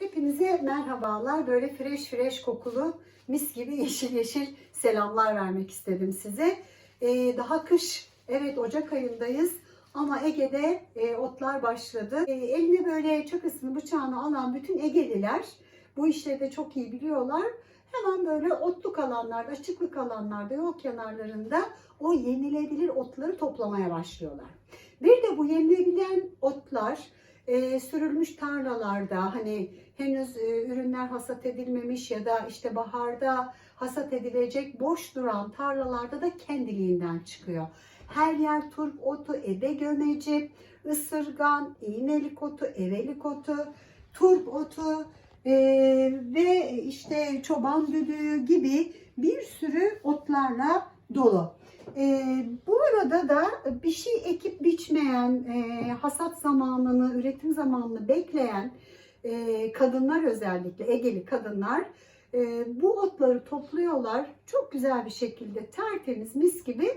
Hepinize merhabalar. Böyle fresh fresh kokulu mis gibi yeşil yeşil selamlar vermek istedim size. Ee, daha kış, evet Ocak ayındayız ama Ege'de e, otlar başladı. E, eline böyle çakısını bıçağını alan bütün Egeliler bu işleri de çok iyi biliyorlar. Hemen böyle otluk alanlarda, açıklık alanlarda, yol kenarlarında o yenilebilir otları toplamaya başlıyorlar. Bir de bu yenilebilen otlar e, sürülmüş tarlalarda hani henüz e, ürünler hasat edilmemiş ya da işte baharda hasat edilecek boş duran tarlalarda da kendiliğinden çıkıyor. Her yer turp otu, ebe gömeci, ısırgan, iğnelik otu, evelik otu, turp otu e, ve işte çoban düdüğü gibi bir sürü otlarla dolu. E, bu arada da bir şey ekip biçmeyen, e, hasat zamanını, üretim zamanını bekleyen e, kadınlar özellikle Egeli kadınlar e, bu otları topluyorlar. Çok güzel bir şekilde tertemiz mis gibi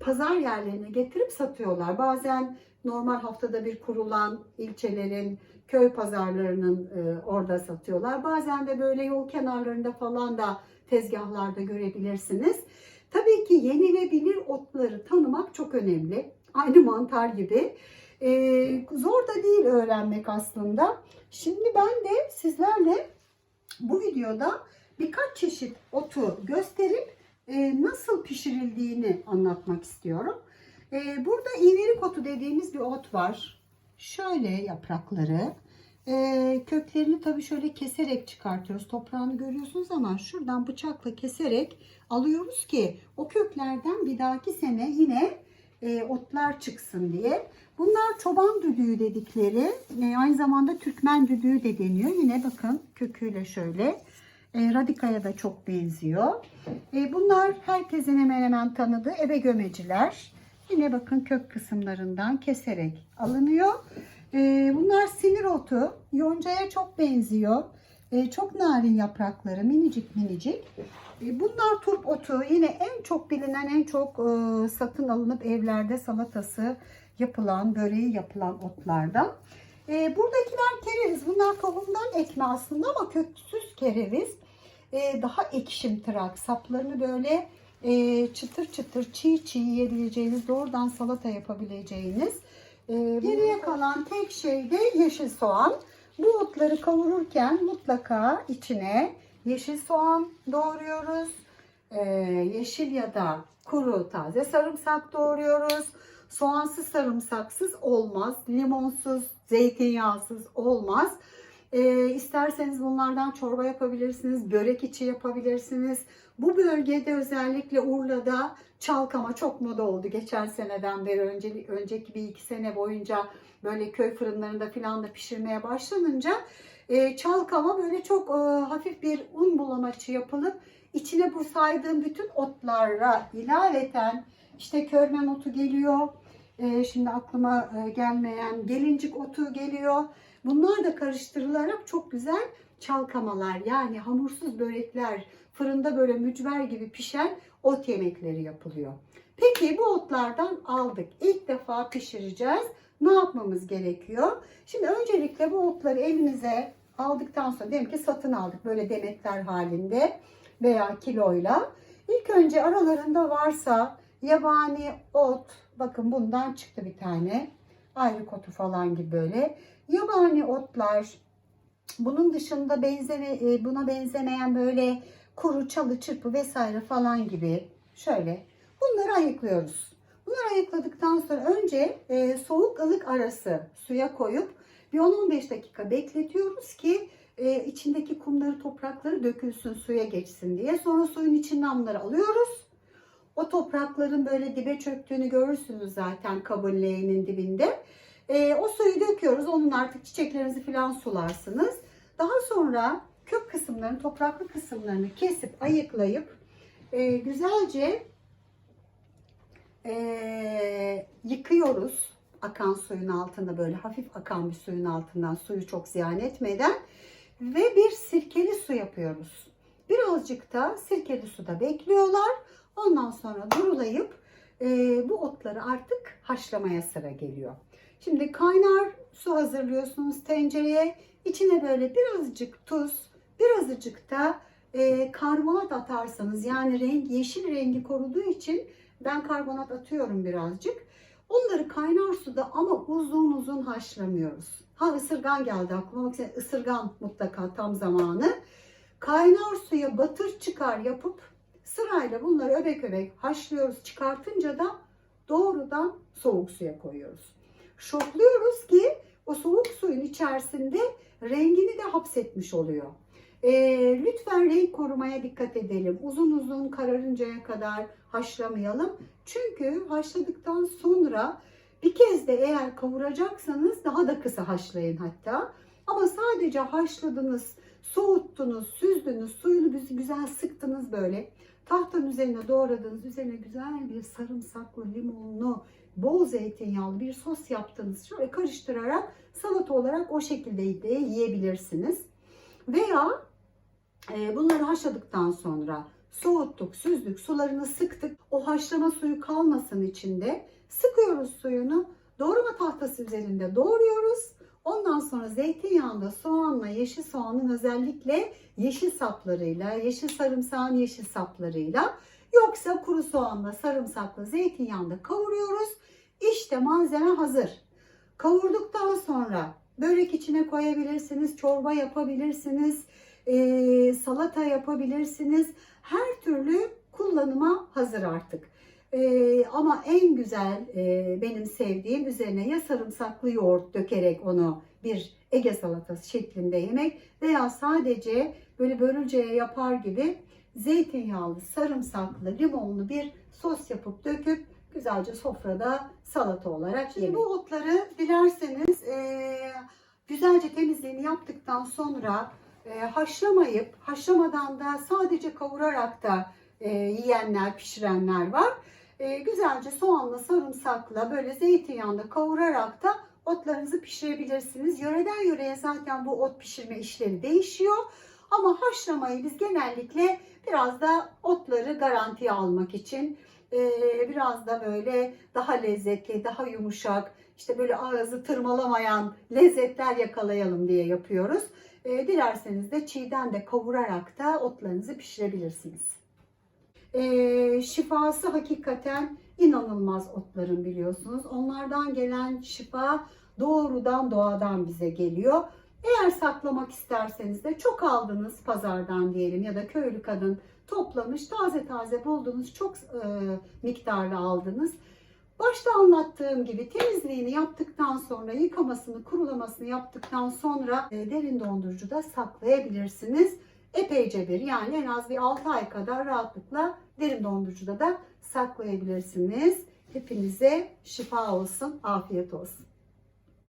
pazar yerlerine getirip satıyorlar. Bazen normal haftada bir kurulan ilçelerin köy pazarlarının e, orada satıyorlar. Bazen de böyle yol kenarlarında falan da tezgahlarda görebilirsiniz. Tabii ki yenilebilir otları tanımak çok önemli. Aynı mantar gibi. Ee, zor da değil öğrenmek aslında. Şimdi ben de sizlerle bu videoda birkaç çeşit otu gösterip e, nasıl pişirildiğini anlatmak istiyorum. E, burada iğnelik otu dediğimiz bir ot var. Şöyle yaprakları. E, köklerini tabii şöyle keserek çıkartıyoruz. Toprağını görüyorsunuz ama şuradan bıçakla keserek alıyoruz ki o köklerden bir dahaki sene yine e, otlar çıksın diye. Bunlar çoban düdüğü dedikleri. E, aynı zamanda Türkmen düdüğü de deniyor. Yine bakın köküyle şöyle. E, radikaya da çok benziyor. E, bunlar herkesin hemen hemen tanıdığı ebe gömeciler. Yine bakın kök kısımlarından keserek alınıyor. E, bunlar sinir otu. Yoncaya çok benziyor. E, çok narin yaprakları minicik minicik. E, bunlar turp otu. Yine en çok bilinen, en çok e, satın alınıp evlerde salatası yapılan, böreği yapılan otlardan. Buradakiler kereviz. Bunlar tohumdan ekme aslında ama köksüz kereviz. E, daha ekşimtırak. Saplarını böyle e, çıtır çıtır çiğ çiğ yiyebileceğiniz, doğrudan salata yapabileceğiniz. E, geriye kalan tek şey de yeşil soğan. Bu otları kavururken mutlaka içine yeşil soğan doğruyoruz. Ee, yeşil ya da kuru taze sarımsak doğruyoruz. Soğansız sarımsaksız olmaz. Limonsuz, zeytinyağsız olmaz. Ee, isterseniz bunlardan çorba yapabilirsiniz, börek içi yapabilirsiniz. Bu bölgede özellikle Urla'da çalkama çok moda oldu. Geçen seneden beri önce, önceki bir iki sene boyunca böyle köy fırınlarında filan da pişirmeye başlanınca e, çalkama böyle çok e, hafif bir un bulamaçı yapılıp içine bu saydığım bütün otlara ilaveten işte körmen otu geliyor. E, şimdi aklıma e, gelmeyen gelincik otu geliyor. Bunlar da karıştırılarak çok güzel çalkamalar yani hamursuz börekler, fırında böyle mücver gibi pişen ot yemekleri yapılıyor. Peki bu otlardan aldık. İlk defa pişireceğiz. Ne yapmamız gerekiyor? Şimdi öncelikle bu otları elimize aldıktan sonra diyelim ki satın aldık böyle demetler halinde veya kiloyla. İlk önce aralarında varsa yabani ot, bakın bundan çıktı bir tane. Ayrık otu falan gibi böyle. Yabani otlar, bunun dışında benzeme, e, buna benzemeyen böyle kuru çalı çırpı vesaire falan gibi şöyle bunları ayıklıyoruz. Bunları ayıkladıktan sonra önce e, soğuk ılık arası suya koyup bir 10-15 dakika bekletiyoruz ki e, içindeki kumları toprakları dökülsün suya geçsin diye. Sonra suyun içinden bunları alıyoruz. O toprakların böyle dibe çöktüğünü görürsünüz zaten kabın leğenin dibinde. E, o suyu döküyoruz. Onun artık çiçeklerinizi falan sularsınız. Daha sonra kök kısımlarını, topraklı kısımlarını kesip ayıklayıp e, güzelce e, yıkıyoruz. Akan suyun altında böyle hafif akan bir suyun altından suyu çok ziyan etmeden ve bir sirkeli su yapıyoruz. Birazcık da sirkeli suda bekliyorlar. Ondan sonra durulayıp e, bu otları artık haşlamaya sıra geliyor. Şimdi kaynar su hazırlıyorsunuz tencereye. İçine böyle birazcık tuz, birazcık da e, karbonat atarsanız yani renk yeşil rengi koruduğu için ben karbonat atıyorum birazcık. Onları kaynar suda ama uzun uzun haşlamıyoruz. Ha ısırgan geldi aklıma. Bak ısırgan mutlaka tam zamanı. Kaynar suya batır çıkar yapıp sırayla bunları öbek öbek haşlıyoruz. Çıkartınca da doğrudan soğuk suya koyuyoruz. Şokluyoruz ki o soğuk suyun içerisinde rengini de hapsetmiş oluyor. Ee, lütfen renk korumaya dikkat edelim. Uzun uzun kararıncaya kadar haşlamayalım. Çünkü haşladıktan sonra bir kez de eğer kavuracaksanız daha da kısa haşlayın hatta. Ama sadece haşladınız, soğuttunuz, süzdünüz, suyunu güz- güzel sıktınız böyle. Tahtanın üzerine doğradınız, üzerine güzel bir sarımsaklı, limonlu, bol zeytinyağlı bir sos yaptınız. Şöyle karıştırarak salata olarak o şekilde de yiyebilirsiniz. Veya e, bunları haşladıktan sonra soğuttuk, süzdük, sularını sıktık. O haşlama suyu kalmasın içinde. Sıkıyoruz suyunu. Doğrama tahtası üzerinde doğruyoruz. Ondan sonra zeytinyağında soğanla, yeşil soğanın özellikle yeşil saplarıyla, yeşil sarımsağın yeşil saplarıyla yoksa kuru soğanla, sarımsakla, zeytinyağında kavuruyoruz. İşte malzeme hazır. Kavurduktan sonra börek içine koyabilirsiniz, çorba yapabilirsiniz, eee, salata yapabilirsiniz. Her türlü kullanıma hazır artık. Eee, ama en güzel eee, benim sevdiğim üzerine ya sarımsaklı yoğurt dökerek onu bir Ege salatası şeklinde yemek veya sadece böyle börülceye yapar gibi zeytinyağlı, sarımsaklı, limonlu bir sos yapıp döküp güzelce sofrada salata olarak Şimdi bu otları dilerseniz eee, güzelce temizliğini yaptıktan sonra eee, haşlamayıp haşlamadan da sadece kavurarak da eee, yiyenler, pişirenler var. Eee, güzelce soğanla, sarımsakla böyle zeytinyağında kavurarak da otlarınızı pişirebilirsiniz. Yöreden yöreye zaten bu ot pişirme işleri değişiyor. Ama haşlamayı biz genellikle biraz da otları garantiye almak için eee, biraz da böyle daha lezzetli, daha yumuşak, işte böyle ağzı tırmalamayan lezzetler yakalayalım diye yapıyoruz. Eee, dilerseniz de çiğden de kavurarak da otlarınızı pişirebilirsiniz. Eee, şifası hakikaten inanılmaz otların biliyorsunuz. Onlardan gelen şifa doğrudan doğadan bize geliyor. Eğer saklamak isterseniz de çok aldınız pazardan diyelim ya da köylü kadın toplamış taze taze buldunuz çok e, miktarda aldınız. Başta anlattığım gibi temizliğini yaptıktan sonra yıkamasını kurulamasını yaptıktan sonra e, derin dondurucuda saklayabilirsiniz. Epeyce bir yani en az bir 6 ay kadar rahatlıkla derin dondurucuda da saklayabilirsiniz. Hepinize şifa olsun, afiyet olsun.